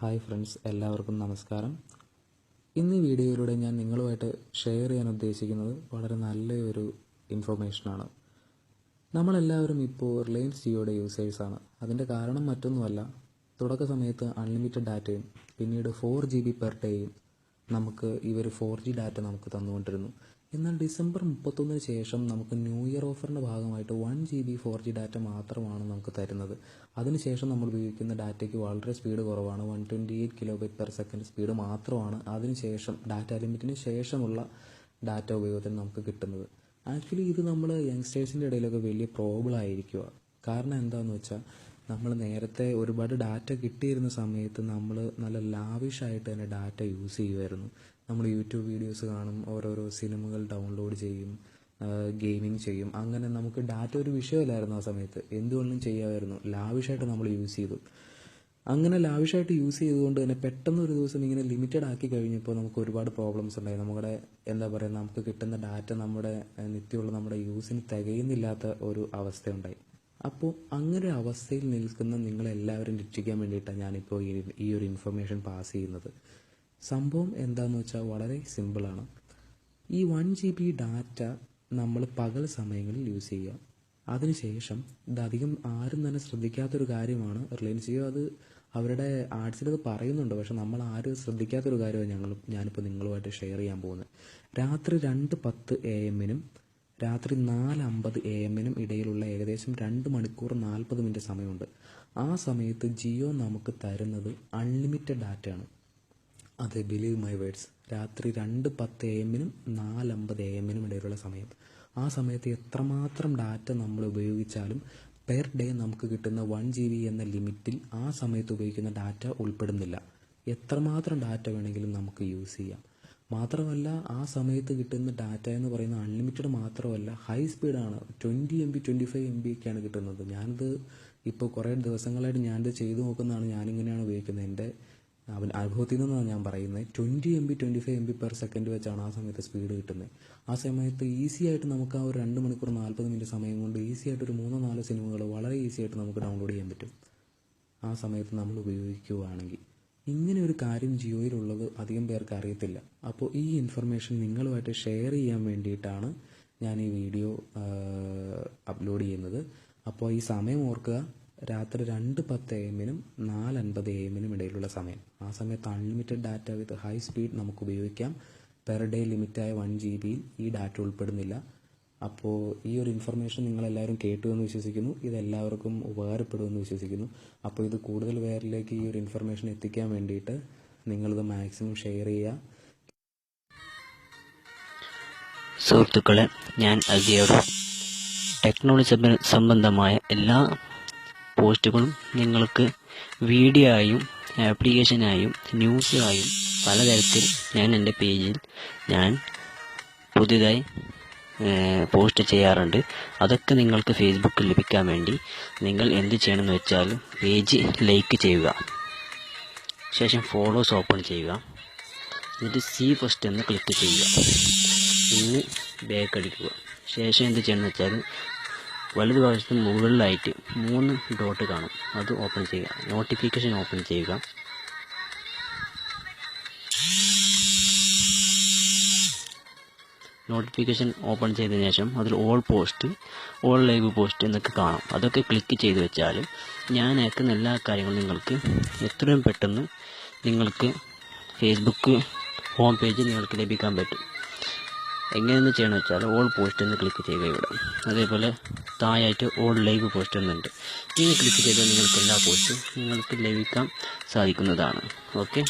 Hi friends എല്ലാവർക്കും നമസ്കാരം. ഇന്ന് ഈ വീഡിയോയിലൂടെ ഞാൻ നിങ്ങളുമായിട്ട് ഷെയർ ചെയ്യാൻ ഉദ്ദേശിക്കുന്നത് വളരെ നല്ലൊരു ഇൻഫർമേഷനാണ് നമ്മളെല്ലാവരും ഇപ്പോൾ റിലയൻസ് ജിയോയുടെ യൂസേഴ്സാണ് അതിന്റെ കാരണം മറ്റൊന്നുമല്ല തുടക്ക സമയത്ത് അൺലിമിറ്റഡ് ഡാറ്റയും പിന്നീട് ഫോർ ജി ബി പെർ ഡേയും നമുക്ക് ഇവർ ഫോർ ജി ഡാറ്റ നമുക്ക് തന്നുകൊണ്ടിരുന്നു. എന്നാൽ ഡിസംബർ മുപ്പത്തൊന്നിന് ശേഷം നമുക്ക് ന്യൂ ഇയർ ഓഫറിന്റെ ഭാഗമായിട്ട് one G B four G data മാത്രമാണ് നമുക്ക് തരുന്നത്. അതിനുശേഷം നമ്മൾ ഉപയോഗിക്കുന്ന ഡാറ്റയ്ക്ക് വളരെ സ്പീഡ് കുറവാണ്. One twenty eight kilobyte per second speed മാത്രമാണ് അതിനുശേഷം ഡാറ്റ ലിമിറ്റിന് ശേഷമുള്ള ഡാറ്റ ഉപയോഗത്തിന് നമുക്ക് കിട്ടുന്നത്. ആക്ച്വലി ഇത് നമ്മൾ യങ്സ്റ്റേഴ്സിന്റെ ഇടയിലൊക്കെ വലിയ പ്രോബ്ലം ആയിരിക്കുക കാരണം എന്താണെന്ന് വെച്ചാൽ നമ്മൾ നേരത്തെ ഒരുപാട് ഡാറ്റ കിട്ടിയിരുന്ന സമയത്ത് നമ്മൾ നല്ല ലാവിഷായിട്ട് തന്നെ ഡാറ്റ യൂസ് ചെയ്യുമായിരുന്നു നമ്മൾ യൂട്യൂബ് വീഡിയോസ് കാണും ഓരോരോ സിനിമകൾ ഡൗൺലോഡ് ചെയ്യും ഗെയിമിംഗ് ചെയ്യും. അങ്ങനെ നമുക്ക് ഡാറ്റ ഒരു വിഷയമല്ലായിരുന്നു ആ സമയത്ത്. എന്തുകൊണ്ടും ചെയ്യാമായിരുന്നു. ലാവിഷായിട്ട് നമ്മൾ യൂസ് ചെയ്തു. അങ്ങനെ ലാവിഷായിട്ട് യൂസ് ചെയ്തുകൊണ്ട് തന്നെ പെട്ടെന്ന് ഒരു ദിവസം ഇങ്ങനെ ലിമിറ്റഡ് ആക്കി കഴിഞ്ഞപ്പോൾ നമുക്ക് ഒരുപാട് പ്രോബ്ലംസ് ഉണ്ടായി. നമ്മുടെ എന്താ പറയുക നമുക്ക് കിട്ടുന്ന ഡാറ്റ നമ്മുടെ നിത്യമുള്ള നമ്മുടെ യൂസിന് തികയുന്നില്ലാത്ത ഒരു അവസ്ഥയുണ്ടായി അപ്പോൾ അങ്ങനെ ഒരു അവസ്ഥയിൽ നിൽക്കുന്ന നിങ്ങളെല്ലാവരും രക്ഷിക്കാൻ വേണ്ടിയിട്ടാണ് ഞാനിപ്പോൾ ഈ ഈ ഒരു ഇൻഫർമേഷൻ പാസ് ചെയ്യുന്നത്. സംഭവം എന്താണെന്ന് വെച്ചാൽ വളരെ സിമ്പിളാണ് ഈ വൺ ജി ബി ഡാറ്റ നമ്മൾ പകൽ സമയങ്ങളിൽ യൂസ് ചെയ്യുക അതിനുശേഷം ഇതധികം ആരും തന്നെ ശ്രദ്ധിക്കാത്തൊരു കാര്യമാണ്. റിലയൻസ് ജിയോ അത് അവരുടെ ആർട്സിലത് പറയുന്നുണ്ട്. പക്ഷെ നമ്മൾ ആരും ശ്രദ്ധിക്കാത്തൊരു കാര്യമാണ് ഞങ്ങൾ ഞാനിപ്പോൾ നിങ്ങളുമായിട്ട് ഷെയർ ചെയ്യാൻ പോകുന്നത്. രാത്രി രണ്ട് പത്ത് എ എമ്മിനും രാത്രി നാല് അമ്പത് എ എമ്മിനും ഇടയിലുള്ള ഏകദേശം രണ്ട് മണിക്കൂർ നാൽപ്പത് മിനിറ്റ് സമയമുണ്ട്. ആ സമയത്ത് ജിയോ നമുക്ക് തരുന്നത് അൺലിമിറ്റഡ് ഡാറ്റയാണ് അതെ ബിലീവ് മൈ വേർഡ്സ് രാത്രി രണ്ട് പത്ത് എ എമ്മിനും നാലമ്പത് എ എമ്മിനും ഇടയിലുള്ള സമയം. ആ സമയത്ത് എത്രമാത്രം ഡാറ്റ നമ്മൾ ഉപയോഗിച്ചാലും പെർ ഡേ നമുക്ക് കിട്ടുന്ന വൺ ജി ബി എന്ന ലിമിറ്റിൽ ആ സമയത്ത് ഉപയോഗിക്കുന്ന ഡാറ്റ ഉൾപ്പെടുന്നില്ല. എത്രമാത്രം ഡാറ്റ വേണമെങ്കിലും നമുക്ക് യൂസ് ചെയ്യാം. മാത്രമല്ല ആ സമയത്ത് കിട്ടുന്ന ഡാറ്റ എന്ന് പറയുന്നത് അൺലിമിറ്റഡ് മാത്രമല്ല high സ്പീഡാണ് twenty M B twenty five M B ഒക്കെയാണ് കിട്ടുന്നത്. ഞാനിത് ഇപ്പോൾ കുറേ ദിവസങ്ങളായിട്ട് ഞാനിത് ചെയ്തു നോക്കുന്നതാണ് ഞാനിങ്ങനെയാണ് ഉപയോഗിക്കുന്നത്. എന്റെ അവൻ അനുഭവത്തിൽ നിന്നാണ് ഞാൻ പറയുന്നത്. Twenty M B twenty five M B per second വെച്ചാണ് ആ സമയത്ത് സ്പീഡ് കിട്ടുന്നത്. ആ സമയത്ത് ഈസി ആയിട്ട് നമുക്ക് ആ ഒരു രണ്ട് മണിക്കൂർ നാൽപ്പത് മിനിറ്റ് സമയം കൊണ്ട് ഈസി ആയിട്ട് ഒരു മൂന്നോ നാലോ സിനിമകൾ വളരെ ഈസി ആയിട്ട് നമുക്ക് ഡൗൺലോഡ് ചെയ്യാൻ പറ്റും. ആ സമയത്ത് നമ്മൾ ഉപയോഗിക്കുകയാണെങ്കിൽ ഇങ്ങനെ ഒരു കാര്യം ജിയോയിലുള്ളത് അധികം പേർക്ക് അറിയത്തില്ല. അപ്പോൾ ഈ ഇൻഫർമേഷൻ നിങ്ങളുമായിട്ട് ഷെയർ ചെയ്യാൻ വേണ്ടിയിട്ടാണ് ഞാൻ ഈ വീഡിയോ അപ്ലോഡ് ചെയ്യുന്നത്. അപ്പോൾ ഈ സമയം ഓർക്കുക രാത്രി രണ്ട് പത്ത് എ എമ്മിനും നാല് അൻപത് എ എമ്മിനും ഇടയിലുള്ള സമയം. ആ സമയത്ത് unlimited data with high speed നമുക്ക് ഉപയോഗിക്കാം. പെർ ഡേ ലിമിറ്റായ വൺ ജി ബിയിൽ ഈ ഡാറ്റ ഉൾപ്പെടുന്നില്ല. അപ്പോൾ ഈ ഒരു ഇൻഫർമേഷൻ നിങ്ങളെല്ലാവരും കേട്ടു എന്ന് വിശ്വസിക്കുന്നു. ഇതെല്ലാവർക്കും ഉപകാരപ്പെടുമെന്ന് വിശ്വസിക്കുന്നു. അപ്പോൾ ഇത് കൂടുതൽ പേരിലേക്ക് ഈ ഒരു ഇൻഫർമേഷൻ എത്തിക്കാൻ വേണ്ടിയിട്ട് നിങ്ങളിത് മാക്സിമം ഷെയർ ചെയ്യുക. സുഹൃത്തുക്കളെ ഞാൻ അതിയോട് ടെക്നോളജി സംബന്ധമായ എല്ലാ പോസ്റ്റുകളും നിങ്ങൾക്ക് വീഡിയോ ആയും ആപ്ലിക്കേഷനായും ന്യൂസായും പലതരത്തിൽ ഞാൻ എന്റെ പേജിൽ ഞാൻ പുതിയതായി പോസ്റ്റ് ചെയ്യാറുണ്ട്. അതൊക്കെ നിങ്ങൾക്ക് ഫേസ്ബുക്കിൽ ലഭിക്കാൻ വേണ്ടി നിങ്ങൾ എന്ത് ചെയ്യണമെന്ന് വെച്ചാൽ പേജ് ലൈക്ക് ചെയ്യുക. ശേഷം ഫോളോസ് ഓപ്പൺ ചെയ്യുക. എന്നിട്ട് സി ഫസ്റ്റ് എന്ന് ക്ലിക്ക് ചെയ്യുക. ഇന്ന് ബാക്ക് അടിക്കുക. ശേഷം എന്ത് ചെയ്യണമെന്ന് വെച്ചാൽ വലതു ഭാഗത്ത് മുകളിലായിട്ട് മൂന്ന് ഡോട്ട് കാണും. അത് ഓപ്പൺ ചെയ്യുക. നോട്ടിഫിക്കേഷൻ ഓപ്പൺ ചെയ്യുക. നോട്ടിഫിക്കേഷൻ ഓപ്പൺ ചെയ്തതിനു ശേഷം അതിൽ all post all live post എന്നൊക്കെ കാണാം. അതൊക്കെ ക്ലിക്ക് ചെയ്ത് വെച്ചാൽ ഞാൻ അയക്കുന്ന എല്ലാ കാര്യങ്ങളും നിങ്ങൾക്ക് എത്രയും പെട്ടെന്ന് നിങ്ങൾക്ക് ഫേസ്ബുക്ക് ഹോം പേജിൽ നിങ്ങൾക്ക് ലഭിക്കാൻ പറ്റും. എങ്ങനെയെന്ന് ചെയ്യണമെന്ന് വെച്ചാൽ ഓൾ പോസ്റ്റ് എന്ന് ക്ലിക്ക് ചെയ്യുക ഇവിടെ. അതേപോലെ താഴായിട്ട് ഓൾ ലൈവ് പോസ്റ്റ് എന്നുണ്ട്. ഇങ്ങനെ ക്ലിക്ക് ചെയ്താൽ നിങ്ങൾക്ക് എല്ലാ പോസ്റ്റും നിങ്ങൾക്ക് ലഭിക്കാൻ സാധിക്കുന്നതാണ്. ഓക്കെ?